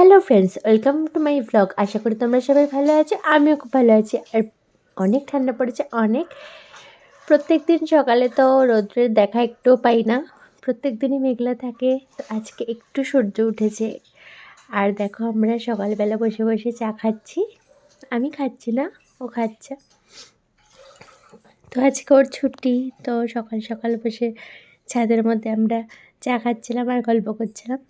Hello friends welcome to my blog আশা করি তোমরা সবাই ভালো আছো, আমিও খুব ভালো আছি। আর অনেক ঠান্ডা পড়েছে, অনেক। প্রত্যেক দিন সকালে তো রৌদ্রের দেখা একটুও পাই না। প্রত্যেক দিনই মেঘলা থাকে, তো আজকে একটু সূর্য উঠেছে। আর দেখো, আমরা সকালবেলা বসে বসে চা খাচ্ছি। আমি খাচ্ছি না, ও খাচ্ছে। তো আজকে ওর ছুটি, তো সকাল সকাল বসে ছাদের মধ্যে আমরা চা খাচ্ছিলাম আর গল্প করছিলাম।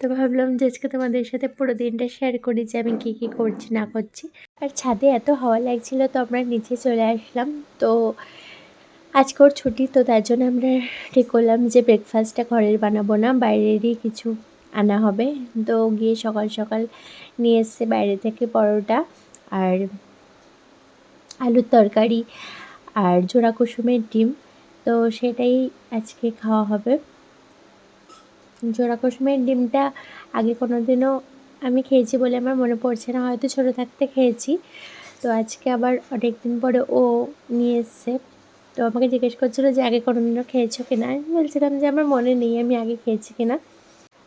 তো ভাবলাম যে আজকে তোমাদের সাথে পুরো দিনটা শেয়ার করি যে আমি কী কী করছি, না করছি। আর ছাদে এত হাওয়া লাগছিল তো আমরা নিচে চলে আসলাম। তো আজকে ওর ছুটি, তো তার জন্য আমরা ঠিক করলাম যে ব্রেকফাস্টটা ঘরের বানাবো না, বাইরেরই কিছু আনা হবে। তো গিয়ে সকাল সকাল নিয়ে এসছে বাইরে থেকে পরোটা আর আলুর তরকারি আর জোড়া কুসুমের ডিম। তো সেটাই আজকে খাওয়া হবে। জোড়া কুসুমের ডিমটা আগে কোনো দিনও আমি খেয়েছি বলে আমার মনে পড়ছে না, হয়তো ছোটো থাকতে খেয়েছি। তো আজকে আবার অনেক দিন পরে ও নিয়ে এসছে। তো আমাকে জিজ্ঞেস করছিল যে আগে কোনো দিনও খেয়েছো কিনা? আমি বলছিলাম যে আমার মনে নেই আমি আগে খেয়েছি কিনা।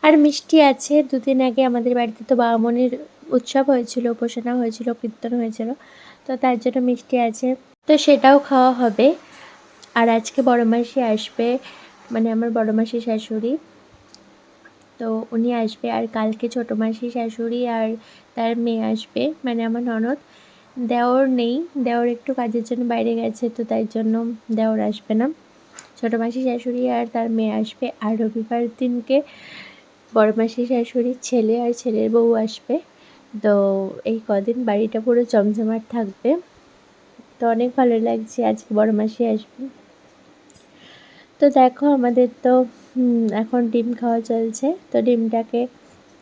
আর মিষ্টি আছে, দুদিন আগে আমাদের বাড়িতে তো বাবামণির উৎসব হয়েছিল, উপাসনা হয়েছিল, কীর্তন হয়েছিল, তো তার জন্য মিষ্টি আছে। তো সেটাও খাওয়া হবে। আর আজকে বড় মাসি আসবে মানে আমার বড় মাসি শাশুড়ি। তো উনি আসবে আর কালকে ছোটো মাসি শাশুড়ি আর তার মেয়ে আসবে মানে আমার ননদ। দেওর নেই, দেওর একটু কাজের জন্য বাইরে গেছে, তো তাই জন্য দেওর আসবে না। ছোটো মাসি শাশুড়ি আর তার মেয়ে আসবে আর রবিবার দিনকে বড় মাসি শাশুড়ির ছেলে আর ছেলের বউ আসবে। তো এই কদিন বাড়িটা পুরো জমজমাট থাকবে। তো অনেক ভালো লাগছে আজকে বড় মাসি আসবে। তো দেখো আমাদের তো এখন ডিম খাওয়া চলছে। তো ডিমটাকে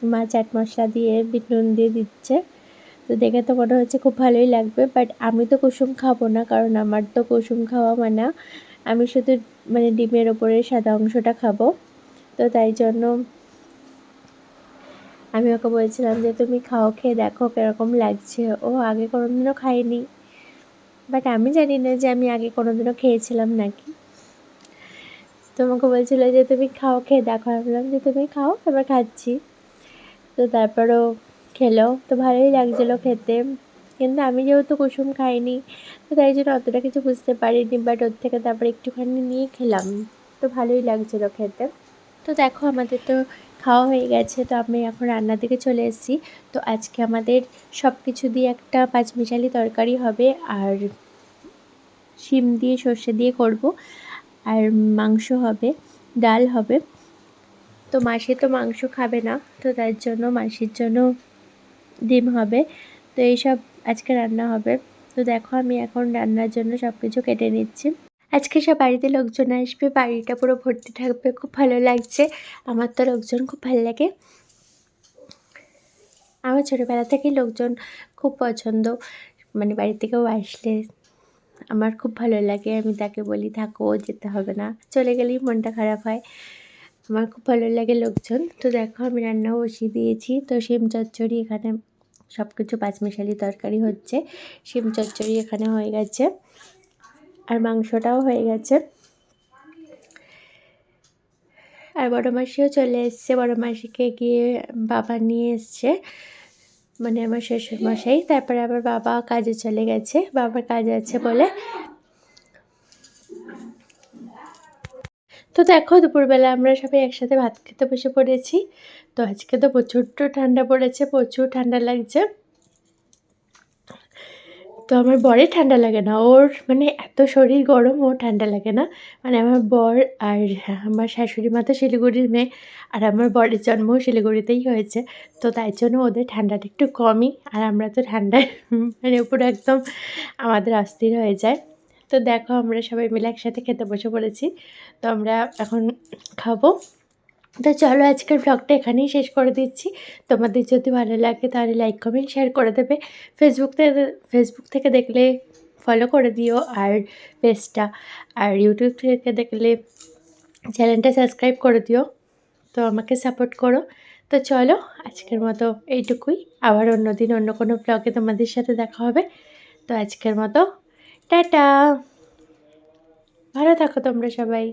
মা চাট মশলা দিয়ে বিট নুন দিয়ে দিচ্ছে। তো দেখে তো মনে হচ্ছে খুব ভালোই লাগবে বাট আমি তো কুসুম খাব না, কারণ আমার তো কুসুম খাওয়া মানা। আমি শুধু মানে ডিমের ওপরে সাদা অংশটা খাব। তো তাই জন্য আমি ওকে বলছিলাম যে, তুমি খাও, খেয়ে দেখো কীরকম লাগছে। ও আগে কোনোদিনও খাইনি বাট আমি জানি না যে আমি আগে কোনোদিনও খেয়েছিলাম নাকি। তোমাকে বলছিল যে, তুমি খাও, খেয়ে দেখো। ভাবলাম যে, তুমি খাও এবার খাচ্ছি। তো তারপরও খেলো। তো ভালোই লাগছিল খেতে। কিন্তু আমি যেহেতু কুসুম খাইনি, তো তাই জন্য অতটা কিছু বুঝতে পারিনি। বাট ওর থেকে তারপরে একটুখানি নিয়ে খেলাম। তো ভালোই লাগছিল খেতে। তো দেখো, আমাদের তো খাওয়া হয়ে গেছে। তো আমি এখন রান্নার দিকে চলে এসেছি। তো আজকে আমাদের সব কিছু দিয়ে একটা পাঁচমিশালি তরকারি হবে। আর শিম দিয়ে সর্ষে দিয়ে করব। আর মাংস হবে, ডাল হবে। তো মাসি তো মাংস খাবে না, তো তার জন্য মাসির জন্য ডিম হবে। তো এইসব আজকে রান্না হবে। তো দেখো আমি এখন রান্নার জন্য সব কিছু কেটে নিচ্ছি। আজকে সব বাড়িতে লোকজন আসবে, বাড়িটা পুরো ভর্তি থাকবে, খুব ভালো লাগছে। আমার তো লোকজন খুব ভালো লাগে। আমার ছোটোবেলা থেকেই লোকজন খুব পছন্দ। মানে বাড়ি থেকেও আসলে আমার খুব ভালো লাগে, আমি তাকে বলি, থাকো যেতে হবে না। চলে গেলেই মনটা খারাপ হয়। আমার খুব ভালো লাগে লোকজন। তো দেখো, আমি রান্না বসিয়ে দিয়েছি। তো শিম চচ্চড়ি এখানে সব কিছু পাঁচমিশালি তরকারি হচ্ছে। শিম চচ্চড়ি এখানে হয়ে গেছে। আর মাংসটাও হয়ে গেছে। আর বড় মাসিও চলে এসছে। বড় মাসিকে গিয়ে বাবা নিয়ে এসছে। মানে আমার শ্বশুর মশাই, তারপরে আবার বাবা কাজে চলে গেছে, বাবার কাজ আছে বলে। তো দেখো, দুপুরবেলা আমরা সবাই একসাথে ভাত খেতে বসে পড়েছি। তো আজকে তো প্রচুর ঠান্ডা পড়েছে, প্রচুর ঠান্ডা লাগছে। তো আমার বরের ঠান্ডা লাগে না। ওর মানে এত শরীর গরম ও ঠান্ডা লাগে না। মানে আমার বর আর আমার শাশুড়ি মা তো শিলিগুড়ির মেয়ে। আর আমার বরের জন্মও শিলিগুড়িতেই হয়েছে। তো তাই জন্য ওদের ঠান্ডাটা একটু কমই। আর আমরা তো ঠান্ডায় মানে পুরো একদম আমাদের অস্থির হয়ে যায়। তো দেখো আমরা সবাই মিলে একসাথে খেতে বসে পড়েছি। তো আমরা এখন খাব। তো চলো আজকের ব্লগটা এখানেই শেষ করে দিচ্ছি। তোমাদের যদি ভালো লাগে তাহলে লাইক কমেন্ট শেয়ার করে দেবে। ফেসবুক থেকে ফেসবুক থেকে দেখলে ফলো করে দিও আর পেজটা আর ইউটিউব থেকে দেখলে চ্যানেলটা সাবস্ক্রাইব করে দিও। তো আমাকে সাপোর্ট করো। তো চলো আজকের মতো এইটুকুই। আবার অন্য দিন অন্য কোনো ব্লগে তোমাদের সাথে দেখা হবে। তো আজকের মতো টাটা। ভালো থাকো তোমরা সবাই।